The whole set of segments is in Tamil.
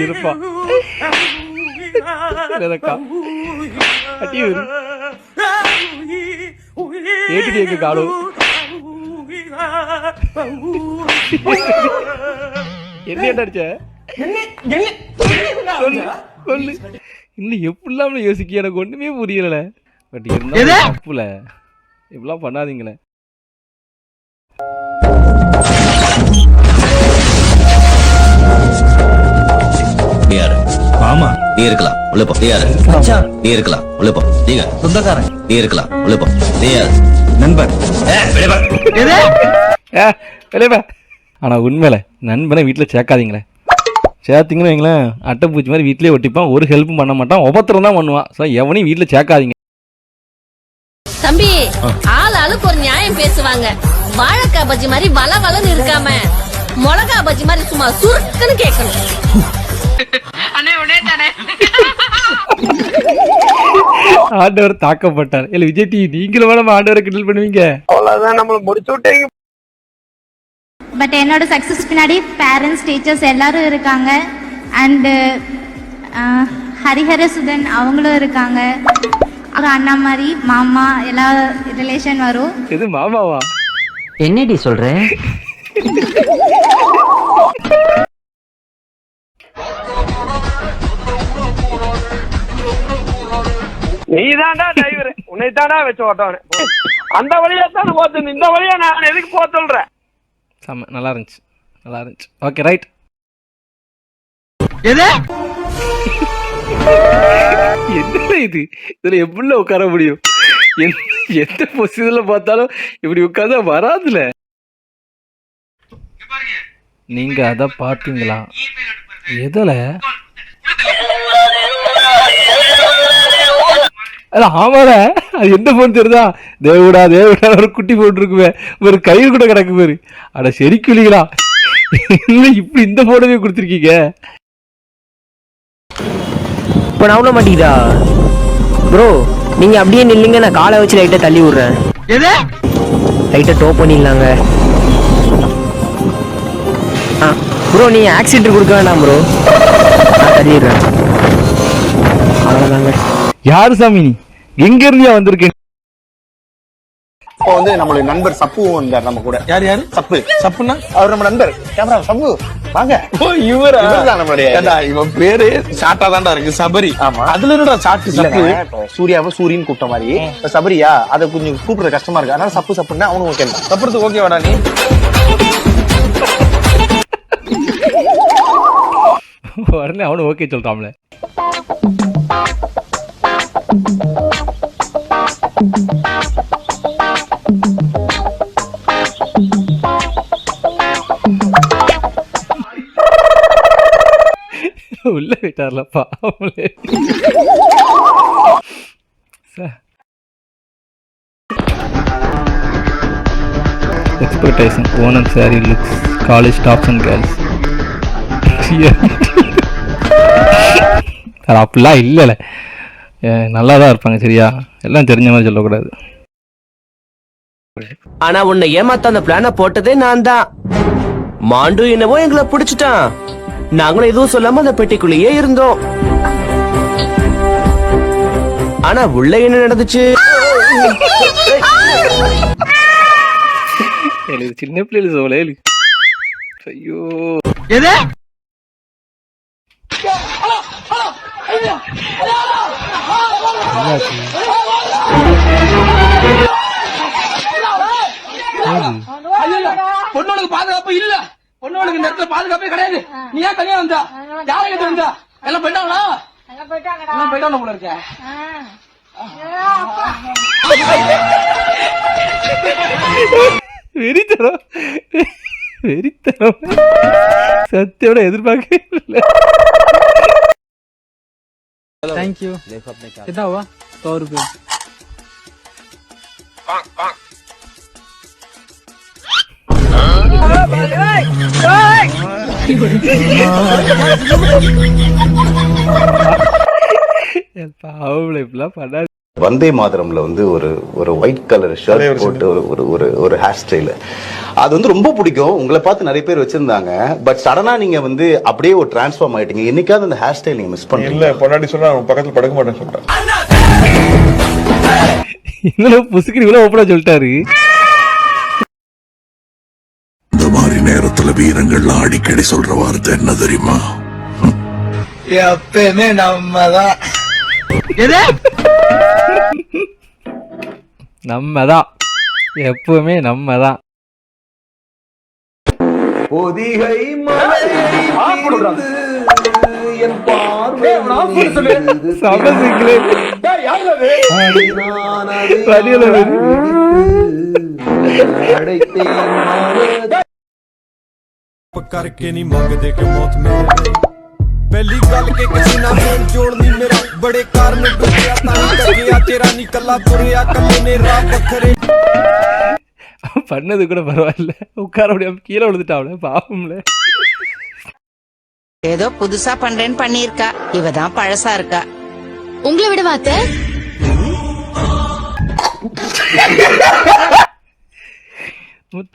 இருப்பா. இல்லக்கா அடி வரு ஏட்டுடி எங்க காடு என்ன என்ன அடிச்ச? சொல்லு இன்னும் எப்படிலாம் யோசிக்க எனக்கு ஒண்ணுமே புரியல பட் இருந்தாலும் தப்புல. இப்படிலாம் பண்ணாதீங்களே. மாமா நீ இருக்கலாம். உள்ள போ. நீ யாரு? நீ இருக்கலாம். உள்ள போ. நீங்க சொந்தக்காரன். நீ இருக்கலாம். உள்ள போ. நீ யாரு? நண்பர் ஏய், வெளிய வா. ஏ வெளியே ஆனா உண்மையில நண்பனை வீட்டில் சேர்க்காதீங்களே. சேர்த்தீங்கன்னு வைங்களேன் அட்டைப்பூச்சி மாதிரி வீட்டிலே ஒட்டிப்பான். ஒரு ஹெல்ப்பும் பண்ண மாட்டான். உபத்திரம் தான் பண்ணுவான். ஸோ எவனையும் வீட்டில் சேர்க்காதீங்க. தம்பி ஆள் ஆளுக்கு ஒரு நியாயம் பேசுவாங்க. வாழைக்காய் பஜ்ஜி மாதிரி வள வளன்னு இருக்காம மிளகா பஜ்ஜி மாதிரி சும்மா சுருக்குன்னு கேட்கணும். ஆண்டவர் தாக்கப்பட்டார். இல்லை விஜய் டிவி நீங்களும் வேணாம் ஆண்டவரை கிண்டல் பண்ணுவீங்க. பட் என்னோட சக்ஸஸ் பின்னாடி பேரண்ட்ஸ் டீச்சர்ஸ் எல்லாரும் இருக்காங்க. அண்டு ஹரிஹரசுதன் அவங்களும் இருக்காங்க. அப்புறம் அண்ணா மாதிரி மாமா எல்லா ரிலேஷன் வரும். இது மாமாவா? என்னடி சொல்ற? நீ தான்டா டிரைவர் உன்னை தான்டா வச்சு ஓட்டவனே. அந்த வழியா தான் போத்து இந்த வழியா நான் எதுக்கு போக சொல்றேன் செம்ம நல்லா இருந்துச்சு. நல்லா இருந்துச்சு. ஓகே ரைட் என்ன இது? இதுல எப்படி உட்கார முடியும்? எந்த- பொசிஷன்ல பார்த்தாலும் இப்படி உட்கார்ந்தா வராதுல. நீங்க அத பாத்தீங்களா? எதுல? ஆமால அது எந்த போன் தெரியுதா? தேவடா தேவடா. ஒரு குட்டி போட்டு இருக்குமே. ஒரு கயிறு கூட கிடக்கு பாரு. அட செரிக்குலிகளா இல்ல இப்படி இந்த போனவே கொடுத்துருக்கீங்க? இப்போ நவுல மாட்டீங்களா ப்ரோ நீங்க அப்படியே நில்லுங்க நான் காலை வச்சு லைட்டா தள்ளி விடுறேன். லைட்டா டோ பண்ணிடலாங்க. ஆ ப்ரோ நீங்க ஆக்சிடென்ட் கொடுக்க வேண்டாம் ப்ரோ நான் தள்ளிடுறேன். அவ்வளோதாங்க யாரு சாமி நீ? எங்க இருந்தியா வந்திருக்கேன் இப்போ வந்து நம்மளுடைய நண்பர் சப்பு வந்தார் நம்ம கூட. யார் யாரு? சப்பு. சப்புனா? அவர் நம்ம நண்பர். கேமரா சப்பு. வாங்க. ஓ இவரா? இவர்தான் நம்மளுடைய ஏண்டா, இவன் பேரு சாட்டா தான்டா இருக்கு சபரி. ஆமா. அதுல என்னடா சாட்டு சப்பு? இப்போ சூர்யாவை சூரியன் கூப்பிட்ட மாதிரி. இப்ப சபரியா அதை கொஞ்சம் கூப்பிடுறது கஷ்டமா இருக்கு. அதனால சப்பு சப்புன்னா அவனும் ஓகே சப்புறதுக்கு ஓகேவாடா நீ. உடனே அவனு ஓகே சொல்றான்ல உள்ள விட்டார்லப்பா அவங்களே expectation Onam sari looks college tops and girls அது அப்படிலாம் இல்லைல்ல நல்லா தான் இருப்பாங்க சரியா? எல்லாம் தெரிஞ்ச மாதிரி சொல்லக்கூடாது. ஆனா உன்னை ஏமாத்த அந்த பிளான போட்டதே நான் தான் மாண்டு என்னவோ எங்களை பிடிச்சிட்டான். நாங்களும் எதுவும் சொல்லாம அந்த பெட்டிக்குள்ளேயே இருந்தோம். ஆனா உள்ள என்ன நடந்துச்சு? இது சின்ன பிள்ளைகள் சோழே ஐயோ. என்னாச்சு? பொண்ணோளுக்கு பாதுகாப்பு இல்ல. பொண்ணோளுக்கு இந்த இடத்துல பாதுகாப்பே கிடையாது நீ ஏன் தனியா வந்தா யாரை கிட்ட வந்தா எல்லாம் போயிட்டாங்களா எல்லாம் போயிட்டாங்க போல இருக்க வெறித்தனம் வெறித்தனம் சத்தியோட எதிர்பார்க்கவே இல்லை थैंक यू कितना हुआ सौ रुपये பாவங்களை பண்ணாது வந்தே மாதரம்ல வந்து ஒரு ஒரு ஒயிட் கலர் ஷர்ட் போட்டு ஒரு ஒரு ஒரு ஒரு ஹேர் ஸ்டைல் அது வந்து ரொம்ப பிடிக்கும். உங்களை பார்த்து நிறைய பேர் வச்சிருந்தாங்க. பட் சடனா நீங்க வந்து அப்படியே ஒரு டிரான்ஸ்ஃபார்ம் ஆயிட்டீங்க. என்னைக்காவது அந்த ஹேர் ஸ்டைல் நீங்க மிஸ் பண்ணீங்க இல்ல பொண்டாட்டி சொன்னா அவன் பக்கத்துல படுக்க மாட்டேன்னு சொல்லிட்டான். இவ்வளவு புசுக்கு இவ்வளவு ஓப்பனா சொல்லிட்டாரு இந்த மாதிரி நேரத்துல வீரங்கள்லாம் அடிக்கடி சொல்ற வார்த்தை என்ன தெரியுமா? எப்பயுமே நம்ம தான் நம்ம தான் எப்பவுமே நம்ம தான் பொதிகை என் வருது. ਕਰਕੇ ਨਹੀਂ ਮੰਗਦੇ ਕਿ ਮੌਤ ਮੇਰੇ ਲਈ ਪਹਿਲੀ ਗੱਲ ਕਿ ਕਿਸੇ ਨਾਲ ਮੇਲ ਜੋੜਨੀ ਮੇਰਾ ਬੜੇ ਕਾਰਨ ਡੁੱਬਿਆ ਤਾਂ ਲੱਗਿਆ ਤੇਰਾ ਨਹੀਂ ਕੱਲਾ ਤੁਰਿਆ ਕੱਲੇ ਨੇ ਰਾਹ ਵੱਖਰੇ பண்ணது கூட பரவாயில்ல உட்கார முடியாம கீழே விழுந்துட்டாப்ல பாவம்ல ஏதோ புதுசா பண்றேன்னு பண்ணிருக்கா இவ தான் பழசா இருக்கா உங்களை விட வாத்த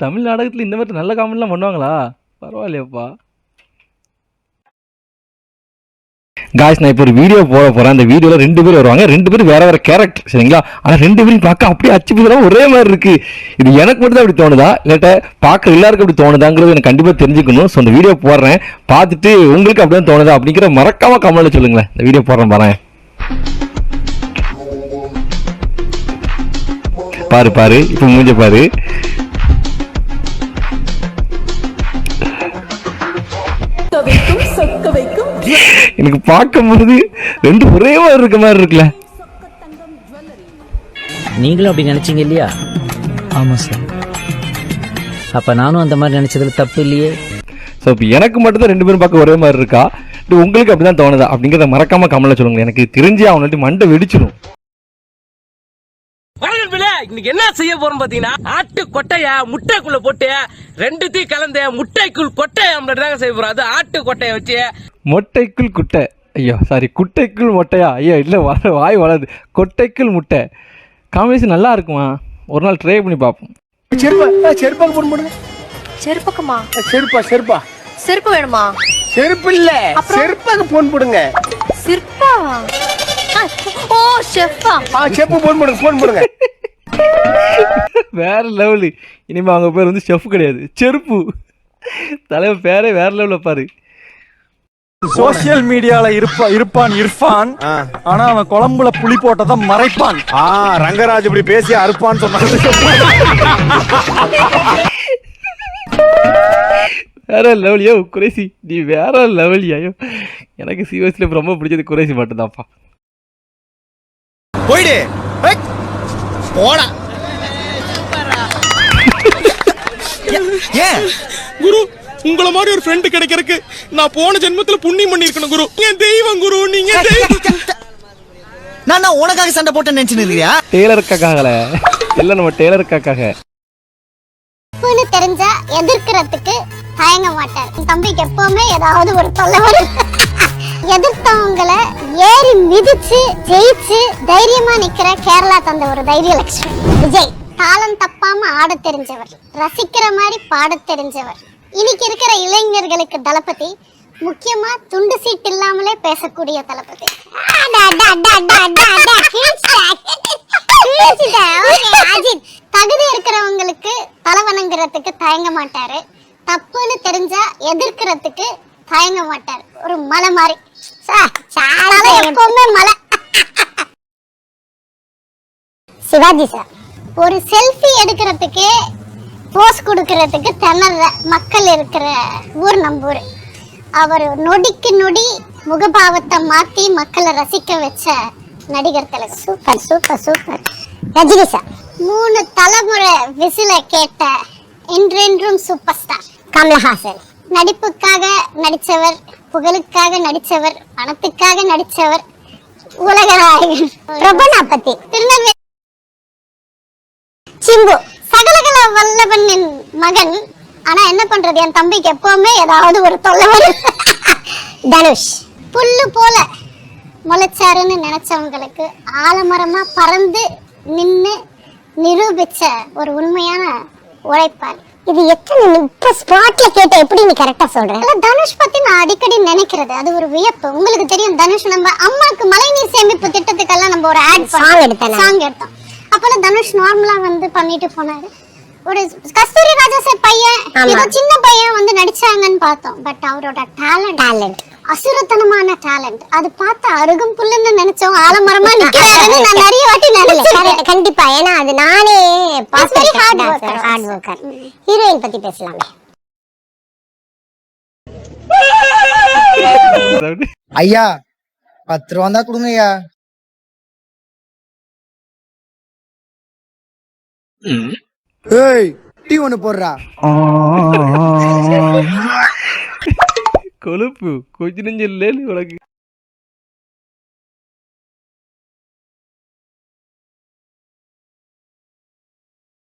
தமிழ் நாடகத்துல இந்த மாதிரி நல்ல காமெடிலாம் பண்ணுவாங்களா பரவாயில்லையப்பா. காய்ஸ் நான் இப்போ ஒரு வீடியோ போட போகிறேன் அந்த வீடியோவில் ரெண்டு பேர் வருவாங்க. ரெண்டு பேரும் வேற வேற கேரக்டர் சரிங்களா? ஆனால் ரெண்டு பேரும் பார்க்க அப்படியே அச்சு பிசலாம் ஒரே மாதிரி இருக்கு. இது எனக்கு மட்டும் தான் அப்படி தோணுதா? இல்லாட்ட பார்க்குற எல்லாருக்கும் அப்படி தோணுதாங்கிறது எனக்கு கண்டிப்பாக தெரிஞ்சுக்கணும். ஸோ அந்த வீடியோ போடுறேன். பார்த்துட்டு உங்களுக்கு அப்படிதான் தோணுதா அப்படிங்கிற மறக்காம கமெண்ட்ல சொல்லுங்களேன். இந்த வீடியோ போடுறேன் பாருங்க. பாரு பாரு. இப்போ மூஞ்ச பாரு. எனக்கு பார்க்கும்போது ரெண்டு ஒரே மாதிரி இருக்க மாதிரி இருக்குல்ல. நீங்களும் அப்படி நினைச்சீங்க இல்லையா? ஆமா சார். அப்ப நானும் அந்த மாதிரி நினைச்சதுல தப்பு இல்லையே? ஸோ இப்போ எனக்கு மட்டும் தான் ரெண்டு பேரும் பார்க்க ஒரே மாதிரி இருக்கா? இது உங்களுக்கு அப்படிதான் தோணுதா? அப்படிங்கிறத மறக்காம கமல சொல்லுங்க. எனக்கு தெரிஞ்சு அவனாட்டி மண்டை வெடிச்சிடும் இன்னைக்கு என்ன செய்ய போறோம் பாத்தீங்கன்னா ஆட்டு கொட்டைய முட்டைக்குள்ள போட்டு ரெண்டுத்தையும் கலந்து முட்டைக்குள் கொட்டை ஆம்லெட் தாங்க செய்ய போறோம். அது ஆட்டு கொட்டைய வச்சு மொட்டைக்குள் குட்டை. ஐயோ சாரி குட்டைக்குள் மொட்டையா? ஐயோ இல்லை வர வாய் வளருது. கொட்டைக்குள் முட்டை. காம்பினேஷன் நல்லா இருக்குமா? ஒரு நாள் ட்ரை பண்ணி பார்ப்போம். செருப்பா செருப்பாக்கு போன் பண்ணுங்க செருப்புக்குமா? செருப்பா செருப்பா. செருப்பு வேணுமா? செருப்பு இல்ல. செருப்பாக்கு போன் போடுங்க. சிற்பா ஓ ஷெஃபா ஆ செருப்பு போன் பண்ணுங்க போன் பண்ணுங்க வேற லெவலு இனிமே அவங்க பேர் வந்து செஃப் கிடையாது. செருப்பு. தலைவர் பேரே வேற லெவலில் பாரு. சோசியல் மீடியால இருப்பா இருப்பான் இர்ஃபான். ஆனா அவன் குழம்புல புளி போட்டதான் மறைப்பான். ஆ ரங்கராஜ் இப்படி பேசி அறுப்பான்னு சொன்னாங்க வேற லெவலியோ குறைசி? நீ வேற லெவலியாயோ எனக்கு சிவஸ்ல ரொம்ப பிடிச்சது குறைசி மட்டும்தான்ப்பா. போயிடு. போடா. ஏன் குரு உங்கள மாதிரி ஒரு ஃப்ரெண்ட் கிடைக்கிறதுக்கு நான் போன ஜென்மத்துல புண்ணியம் பண்ணிருக்கணும் குரு. என் தெய்வம் குரு. நீங்க தெய்வம். நான் உனக்காக சண்டை போட்டேன்னு நினைச்சுருக்கியா டெய்லர் காக்காகல இல்லை நம்ம டெய்லர் காக்காக தப்புன்னு தெரிஞ்சா எதிர்க்கிறதுக்கு தயங்க மாட்டார் என் தம்பிக்கு எப்பவுமே ஏதாவது ஒரு தொல்லை வரும். எதிர்த்தவங்களை ஏறி மிதிச்சு ஜெயிச்சு தைரியமா நிக்கிற கேரளா தந்த ஒரு தைரிய லட்சுமி விஜய் தாளம் தப்பாம ஆட தெரிஞ்சவர். ரசிக்கிற மாதிரி பாட தெரிஞ்சவர். இன்னைக்கு இருக்கிற இளைஞர்களுக்கு தளபதி முக்கியமா துண்டு சீட் இல்லாமலே பேசக்கூடிய தளபதி. தகுதி இருக்கிறவங்களுக்கு தலை வணங்குறதுக்கு தயங்க மாட்டாரு. தப்புன்னு தெரிஞ்சா எதிர்க்கிறதுக்கு தயங்க மாட்டாரு. ஒரு மலை மாதிரி எப்பவுமே மலை. சிவாஜி சார் ஒரு செல்ஃபி எடுக்கிறதுக்கே போஸ் கொடுக்கறதுக்கு திணற மக்கள் இருக்கிற ஊர் நம்ம ஊர். அவர் நொடிக்கு நொடி முகபாவத்தை மாத்தி மக்களை ரசிக்க வச்ச நடிகர் திலகம் super super super. Rajini sir. மூணு தலைமுறை விசில கேட்ட என்றென்றும் சூப்பர் ஸ்டார். கமலஹாசன். நடிப்புக்காக நடிச்சவர் புகழுக்காக நடிச்சவர் பணத்துக்காக நடிச்சவர் உலக நாயகன் பிரபனாபதி திருநெல்வேலி. சிம்பு. சகலகல வல்லவனின் மகன். ஆனா என்ன பண்றது? என் தம்பிக்கு எப்பவுமே ஏதாவது ஒரு தொல்லை வரும். தனுஷ். புல்லு போல முளைச்சாருன்னு நினைச்சவங்களுக்கு ஆலமரமா பறந்து நின்னு நிரூபிச்ச ஒரு உண்மையான உழைப்பாளி. இது எத்தனை இப்ப ஸ்பாட்ல கேட்ட எப்படி நீ கரெக்டா சொல்ற? தனுஷ் பத்தி நான் அடிக்கடி நினைக்கிறது. அது ஒரு வியப்பு. உங்களுக்கு தெரியும் தனுஷ் நம்ம அம்மாக்கு மழைநீர் சேமிப்பு திட்டத்துக்கெல்லாம் நம்ம ஒரு ஆட் சாங் எடுத்தோம் சாங் எடுத்தோம். அப்போல தனுஷ் நார்மலா வந்து பண்ணிட்டு போனாரு. ஒரு கஸ்தூரி ராஜா சார் பையன் ஏதோ சின்ன பையன் வந்து நடிச்சாங்கன்னு பார்த்தோம். பட் அவரோட டேலண்ட் டேலண்ட் அசுரத்தனமான டேலண்ட் அது பார்த்து அருகும் புல்லுன்னு நினைச்சோம் ஆலமரமா நிக்கிறாருன்னு நான் நிறைய வாட்டி நினைச்சேன். கண்டிப்பா. ஏன்னா அது நானே hard worker hard worker heroine பத்தி பேசலாமே. ஐயா பத்து ரூபா தான் கொடுங்க ஐயா ஏய் டீ ஒண்ணு போடுறா. கொழுப்பு கொஞ்ச நெஞ்சு இல்லைன்னு உனக்கு.